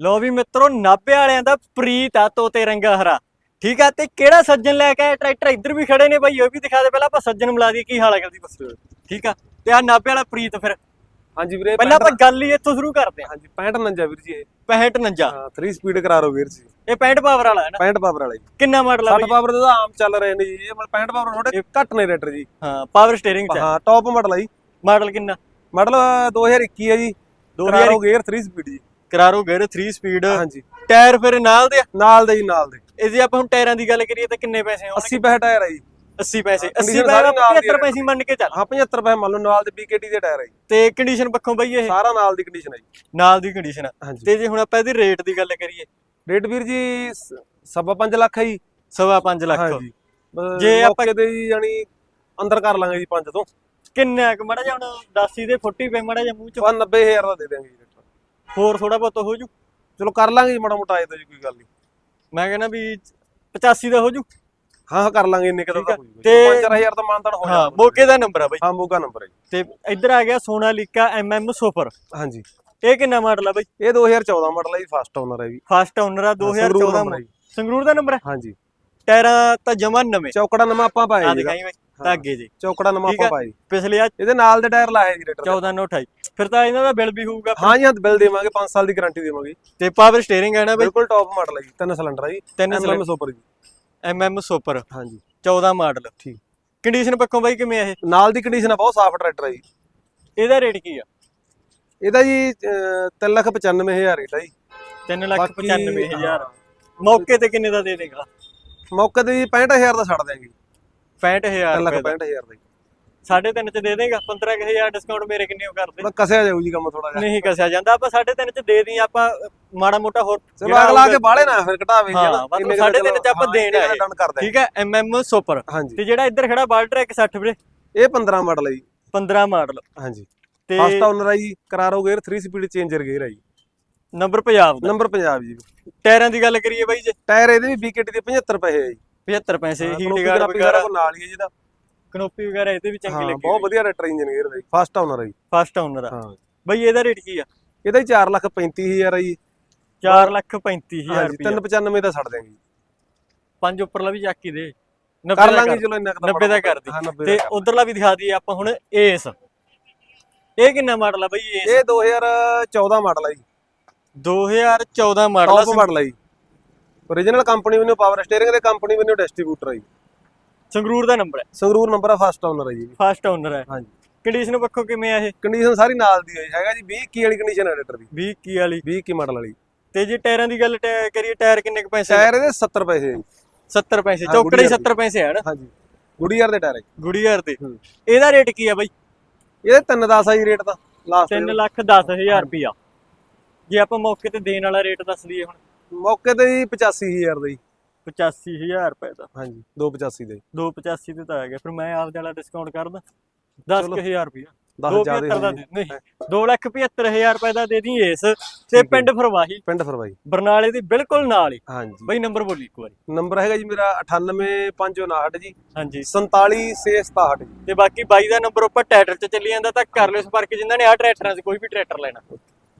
ਲੋ ਵੀ ਮਿੱਤਰੋ ਨਾਭੇ ਵਾਲਿਆਂ ਦਾ ਪ੍ਰੀਤ ਆ ਤੋਤੇ ਰੰਗਾ ਹਰਾ। ਠੀਕ ਆ ਤੇ ਕਿਹੜਾ ਸੱਜਣ ਲੈ ਕੇ ਆਇਆ? ਟਰੈਕਟਰ ਇੱਧਰ ਵੀ ਖੜੇ ਨੇ ਬਾਈ ਉਹ ਵੀ ਦਿਖਾ ਦੇ ਪਹਿਲਾਂ ਆਪਾਂ ਸੱਜਣ ਮਿਲਾ ਦਈਏ ਕੀ ਹਾਲ ਹੈ ਜਲਦੀ ਬਸ। ਠੀਕ ਆ ਤੇ ਆ ਨਾਭੇ ਵਾਲਾ ਪ੍ਰੀਤ ਫਿਰ। ਹਾਂਜੀ ਵੀਰੇ ਪਹਿਲਾਂ ਆਪਾਂ ਗੱਲ ਹੀ ਇੱਥੋਂ ਸ਼ੁਰੂ ਕਰਦੇ ਆ ਹਾਂਜੀ 65 ਨੰਜਾ ਵੀਰ ਜੀ ਇਹ। 65 ਨੰਜਾ। ਹਾਂ 3 ਸਪੀਡ ਕਰਾਰੋ ਵੀਰ ਜੀ। ਇਹ 65 ਪਾਵਰ ਵਾਲਾ ਹੈ ਨਾ? 65 ਪਾਵਰ ਵਾਲਾ ਜੀ। ਕਿੰਨਾ ਮਾਡਲ ਆ 60 ਬਾਈ? ਪਾਵਰ ਦੇ ਆਮ ਚੱਲ ਰਹੇ ਨੇ ਜੀ ਇਹ ਮਤਲਬ 65 ਪਾਵਰ ਥੋੜੇ ਘੱਟ ਨੇ ਰੇਟਰ ਜੀ। ਹਾਂ ਪਾਵਰ ਸਟੀਅਰਿੰਗ ਚ ਹਾਂ ਟੌਪ ਮਾਡਲ ਆ ਜੀ। ਮਾਡਲ ਕਿੰਨਾ? ਮਾਡਲ 2021 ਹੈ ਜੀ। 2021 ਕਰਾਰੋ ਗੇਅਰ 3 ਸਪੀਡ ਜੀ। ਕਰਾਰੋ ਗੇਅਰ 3 ਸਪੀਡ ਹਾਂਜੀ। ਟਾਇਰ ਫਿਰ ਨਾਲ ਦੇ ਆ? ਨਾਲ ਦੇ ਜੀ ਨਾਲ ਦੇ। ਇਹ ਜੇ ਆਪਾਂ ਹੁਣ ਟਾਇਰਾਂ ਦੀ ਗੱਲ ਕਰੀਏ ਤਾਂ ਕਿੰਨੇ ਪੈਸੇ ਹੋਣਗੇ? 80 ਪੈਸੇ ਟਾਇਰ ਹੈ ਜੀ। 80 ਪੈਸੇ। 80 condition ਪੈਸੇ ਸਾਰੀ ਨਾਲ ਦੀ 75 ਪੈਸੇ ਮੰਨ ਕੇ ਚੱਲ। ਹਾਂ 75 ਪੈਸੇ ਮੰਨ ਲਓ ਨਾਲ ਦੇ BKT ਦੇ ਟਾਇਰ ਹੈ ਜੀ। ਤੇ ਕੰਡੀਸ਼ਨ ਪੱਖੋਂ ਬਈ ਇਹ? ਸਾਰਾ ਨਾਲ ਦੀ ਕੰਡੀਸ਼ਨ ਹੈ ਜੀ। ਨਾਲ ਦੀ ਕੰਡੀਸ਼ਨ ਹਾਂਜੀ। ਤੇ ਜੇ ਹੁਣ ਆਪਾਂ ਇਹਦੀ ਰੇਟ ਦੀ ਗੱਲ ਕਰੀਏ? ਰੇਟ ਵੀਰ ਜੀ ਸ- ਸਵਾ 5 ਲੱਖ ਹੈ ਜੀ। ਸਵਾ 5 ਲੱਖ। ਹਾਂਜੀ। ਬ- ਜੇ ਆਪਾਂ- ਮੌਕੇ ਤੇ ਜੀ ਯਾਨੀ ਅੰਦਰ ਕਰ ਲਾਂਗੇ ਜੀ 5 ਤੋਂ। ਕਿੰਨਾ ਕੁ ਮੜਾ ਜਾ ਹੁਣ 10 ਦੇ 40 ਪੈ ਮੜਾ ਜਾ ਮੂੰਹ ਚ। ਬਸ 90000 ਦਾ ਦੇ ਦਿਆਂਗੇ ਜੀ। ਹੋਰ ਥੋੜਾ ਬਹੁਤ ਹੋ ਜੂ। ਚਲੋ ਕਰ ਲਾਂਗੇ ਜੀ ਮਾੜਾ ਮੋਟਾ ਆਏ ਤਾਂ ਜੀ ਕੋਈ ਗੱਲ ਨਹੀਂ ਮੈਂ ਕਹਿੰਦਾ ਵੀ 85 ਦਾ ਹੋ ਜੂ। ਹਾਂ ਹਾਂ ਕਰ ਲਾਂਗੇ ਇੰਨੇ ਕਦਾ ਆ। ਤਾਂ ਹੋਈ ਤੇ- 5000 ਦਾ ਮਾਨਤਾਨ ਹੋ ਹਾਂ ਜਾਣਾ ਮੋਗੇ ਦਾ ਨੰਬਰ ਆ ਬਈ। ਹਾਂ ਮੋਗਾ ਨੰਬਰ ਹੈ ਜੀ। ਤੇ ਇੱਧਰ ਆ ਗਿਆ ਸੋਨਾਲੀਕਾ ਐਮਐਮ ਸੁਪਰ ਹਾਂਜੀ। ਇਹ ਕਿੰਨਾ ਮਾਡਲ ਆ ਬਈ? ਇਹ 2014 ਮਾਡਲ ਹੈ ਜੀ ਫਸਟ ਓਨਰ ਹੈ ਜੀ। ਫਸਟ ਓਨਰ ਆ ਸੰਗਰੂਰ 2014 number ਹੈ ਜੀ। ਸੰਗਰੂਰ ਦਾ ਨੰਬਰ ਹੈ ਹਾਂਜੀ। ਟਾਇਰਾਂ ਤਾਂ ਜਮਾ ਨਵੇਂ। ਚੌਕੜਾ ਨਵਾਂ ਆਪਾਂ ਆ ਪਾਇਆ ਜੀ ਇਹਦਾ। ਦਿਖਾਈ ਬਈ। ਧਾਗੇ ਜੀ। ਚੌਕੜਾ ਨਵਾਂ ਠੀਕ ਆਪਾਂ ਆ। ਪਾਇਆ ਜੀ। ਪਿਛਲੇ ਆ ਇਹਦੇ ਨਾਲ ਦੇ ਟਾਇਰ ਲਾਏ ਜੀ ਰੇਟਰ 14 ਨੋ 28 ਫਿਰ ਤਾਂ ਇਹਨਾਂ ਦਾ ਬਿੱਲ ਵੀ ਹੋਊਗਾ ਹਾਂ ਜੀ ਹਾਂ ਬਿੱਲ ਦੇਵਾਂਗੇ 5 ਸਾਲ ਦੀ ਗਾਰੰਟੀ ਦੇਵਾਂਗੇ। ਤੇ ਪਾਵਰ ਸਟੀਅਰਿੰਗ ਹੈ ਨਾ ਬਈ? ਬਿਲਕੁਲ ਟੌਪ ਮਾਡਲ ਹੈ ਜੀ ਤਿੰਨ ਸਿਲੰਡਰ ਹੈ ਜੀ। ਤਿੰਨ ਐਮਐਮ ਸੁਪਰ ਜੀ। ਐਮਐਮ ਸੁਪਰ ਹਾਂਜੀ 14 ਮਾਡਲ ਠੀਕ। ਕੰਡੀਸ਼ਨ ਪੱਖੋਂ ਬਾਈ ਕਿਵੇਂ ਆ ਇਹ? ਨਾਲ ਦੀ ਕੰਡੀਸ਼ਨ ਆ ਬਹੁਤ ਸਾਫ਼ ਟਰੈਕਟਰ ਹੈ ਜੀ। ਇਹਦਾ ਰੇਟ ਕੀ ਆ? ਇਹਦਾ ਜੀ 395000 ਰੇਟ ਹੈ ਜੀ। 3 ਲੱਖ ਬਾਕੀ- 95000 ਮੌਕੇ ਤੇ ਕਿੰਨੇ ਦਾ ਦੇ ਦੇਗਾ? ਮੌਕੇ ਤੇ ਜੀ 65000 ਦਾ ਛੱਡ ਦਿਆਂਗੇ 65000 ਰੁਪਏ ਦਾ। 365000 ਦਾ ਜੀ ਸਾਢੇ ਤਿੰਨ ਚ ਦੇ ਦੇਗਾ 15000 ਡਿਸਕਾਊਂਟ ਮੇਰੇ ਕਿੰਨੇ ਹੋ ਕਰਦੇ। ਬਸ ਕਸਿਆ ਜਾਊ ਜੀ ਕੰਮ ਥੋੜਾ ਜਿਹਾ। ਨਹੀਂ ਕਸਿਆ ਜਾਂਦਾ ਆਪਾਂ ਸਾਢੇ ਤਿੰਨ ਚ ਦੇ ਦੀ ਆਪਾਂ ਮਾੜਾ ਮੋਟਾ ਹੋਰ ਚਲੋ ਅਗਲਾ ਕੇ ਬਾਹਲੇ ਨਾ ਫਿਰ ਘਟਾਵੇ ਜੀ ਹਾਂ। ਬਸ ਸਾਢੇ ਤਿੰਨ ਚ ਆਪਾਂ ਦੇਣਾ ਕਰ ਦਿਆਂਗੇ। ਠੀਕ ਹੈ ਐਮਐਮ ਸੁਪਰ ਤੇ ਜਿਹੜਾ ਇੱਧਰ ਖੜਾ ਬਾਲਟਰ 160 ਵੀਰੇ? ਇਹ 15 ਮਾਡਲ ਹੈ ਜੀ। 15 ਮਾਡਲ। ਹਾਂਜੀ। ਤੇ ਫਸਟ ਓਨਰ ਹੈ ਜੀ ਕਰਾਰੋ ਗੇਅਰ 3 ਸਪੀਡ ਚੇਂਜਰ ਗੇਅਰ ਹੈ ਜੀ। ਨੰਬਰ ਪੰਜਾਬ ਦਾ। ਨੰਬਰ ਪੰਜਾਬ ਜੀ। ਟਾਇਰਾਂ ਦੀ ਗੱਲ ਕਰੀਏ ਬਾਈ ਜੇ। ਟਾਇਰ ਇਹਦੇ ਵੀ BKT ਦੇ 75 ਪੈਸੇ ਹੈ ਜੀ। 75 ਪੈਸੇ ਹੀਟ ਗਾਰਡ ਵਗੈਰਾ ਕੁਛ ਨਾਲ ਹੀ ਹੈ ਜਿਹਦਾ। ਕਨੋਪੀ ਵਗੈਰਾ ਇਹਦੇ ਵੀ ਚੰਗੀ ਹਾਂ ਲੱਗੀ ਬਹੁਤ ਵਧੀਆ ਰੇਟਰ ਇੰਜਨ ਗੇਅਰ ਦਾ ਫਸਟ ਹੈ ਜੀ। ਫਸਟ ਓਨਰ ਆ। ਹਾਂ। ਬਾਈ ਇਹਦਾ ਰੇਟ ਕੀ ਆ? ਇਹਦਾ ਹੀ 4 ਲੱਖ 35000 ਹੈ ਜੀ। 4 ਲੱਖ 35000 ਹਾਂਜੀ ਰੁਪਏ 395 ਦਾ ਛੱਡ ਦਿਆਂਗੇ ਜੀ। ਪੰਜ ਉੱਪਰਲਾ ਵੀ ਚੱਕ ਹੀ ਦੇ। 90 ਕਰ ਲਾਂਗੇ ਕਰ। ਚਲੋ ਇੰਨਾ ਕੁ ਤਾਂ 90 ਦਾ ਕਰ ਦੀ। ਹਾਂ 90 ਤੇ ਉਧਰਲਾ ਵੀ ਦਿਖਾ ਦਈਏ ਆਪਾਂ ਹੁਣ ਏਸ ਇਹ ਕਿੰਨਾ ਮਾਡਲ ਆ ਬਾਈ ਏਸ ਇਹ 2014 ਮਾਡਲ ਹੈ ਜੀ। 2014 ਮਾਡਲ ਟੌਪ ਮਾਡਲ ਹੈ ਜੀ। Origignal ਕੰਪਨੀ ਮੈਨੂੰ ਪਾਵਰ ਸਟੀਅਰਿੰਗ ਦੇ ਕੰਪਨੀ ਮੈਨੂੰ ਡਿਸਟ੍ਰੀਬਿਊਟਰ ਹੈ ਜੀ। ਸੰਗਰੂਰ ਦਾ ਨੰਬਰ ਹੈ। ਸੰਗਰੂਰ ਨੰਬਰ ਆ ਫਸਟ ਓਨਰ ਹੈ ਜੀ। ਫਸਟ ਓਨਰ ਹੈ। ਹਾਂਜੀ। ਕੰਡੀਸ਼ਨ ਪੱਖੋਂ ਕਿਵੇਂ ਆ ਇਹ? ਕੰਡੀਸ਼ਨ ਸਾਰੀ ਨਾਲ ਦੀ ਹੈ ਜੀ। ਹੈਗਾ ਜੀ 20 ਕੀ ਵਾਲੀ ਕੰਡੀਸ਼ਨ ਹੈ ਰੇਟਰ ਦੀ। 20 ਕੀ ਵਾਲੀ। 20 ਕੀ ਮਾਡਲ ਵਾਲੀ। ਤੇ ਜੇ ਟਾਇਰਾਂ ਦੀ ਗੱਲ ਕਰੀਏ ਟਾਇਰ ਕਿੰਨੇ ਕੁ ਪੈਸੇ ਟਾਇਰ ਇਹਦੇ 70 ਪੈਸੇ ਹੈ ਜੀ। 70 ਪੈਸੇ। ਹਾਂ, ਚੌਕੜੇ ਹੀ ਗੁੜੀਆ 70 ਪੈਸੇ ਹਨ ਹਾਂਜੀ। ਗੁੜੀਆਰ ਦੇ ਟਾਇਰ ਹੈ। ਗੁੜੀਆਰ ਦੇ। ਹੂੰ। ਇਹਦਾ ਰੇਟ ਕੀ ਆ ਬਾਈ? ਇਹਦੇ 310 ਆ ਜੀ ਰੇਟ ਦਾ। ਲਾਸਟ 3 ਲੱਖ 10000 ਰੁਪਿਆ ਜੇ ਆਪਾਂ ਮੌਕੇ ਤੇ ਦੇਣ ਵਾਲਾ ਰੇਟ ਦੱਸ ਦਈਏ ਹੁਣ। ਮੌਕੇ ਤੇ ਜੀ 85000 ਦਾ ਜੀ। 85000 ਰੁਪਏ ਦਾ। ਹਾਂਜੀ 285 ਦਾ ਜੀ। 285 ਤੇ ਤਾਂ ਆ ਗਿਆ। ਫਿਰ ਮੈਂ ਆਪਦੇ ਵਾਲਾ ਡਿਸਕਾਊਂਟ ਕਰਦਾ 10000 ਰੁਪਿਆ 10 ਦੋ ਦਾ ਦੇ ਨਹੀਂ 275000 ਰੁਪਏ ਦਾ ਦੇ ਦੀ ਇਸ। ਤੇ ਪਿੰਡ ਫਰਵਾਹੀ। ਪਿੰਡ ਫਰਵਾਈ ਬਰਨਾਲੇ ਦੀ ਬਿਲਕੁਲ ਨਾਲ ਹੀ। ਹਾਂਜੀ। ਬਈ ਨੰਬਰ ਬੋਲੀ ਇੱਕ ਵਾਰੀ। ਨੰਬਰ ਹੈਗਾ ਜੀ ਮੇਰਾ 98559 ਜੀ। ਹਾਂਜੀ। 47667 ਜੀ। ਤੇ ਬਾਕੀ ਬਾਈ ਦਾ ਨੰਬਰ ਉੱਪਰ ਟਰੈਕਟਰ 'ਚ ਚੱਲੀ ਜਾਂਦਾ ਤਾਂ ਕਰ ਲਿਓ ਸੰਪਰਕ ਜਿਨ੍ਹਾਂ ਨੇ ਆ ਟਰੈਕਟਰਾਂ 'ਚ ਕੋਈ ਵੀ ਟਰੈਕਟਰ ਲੈਣਾ।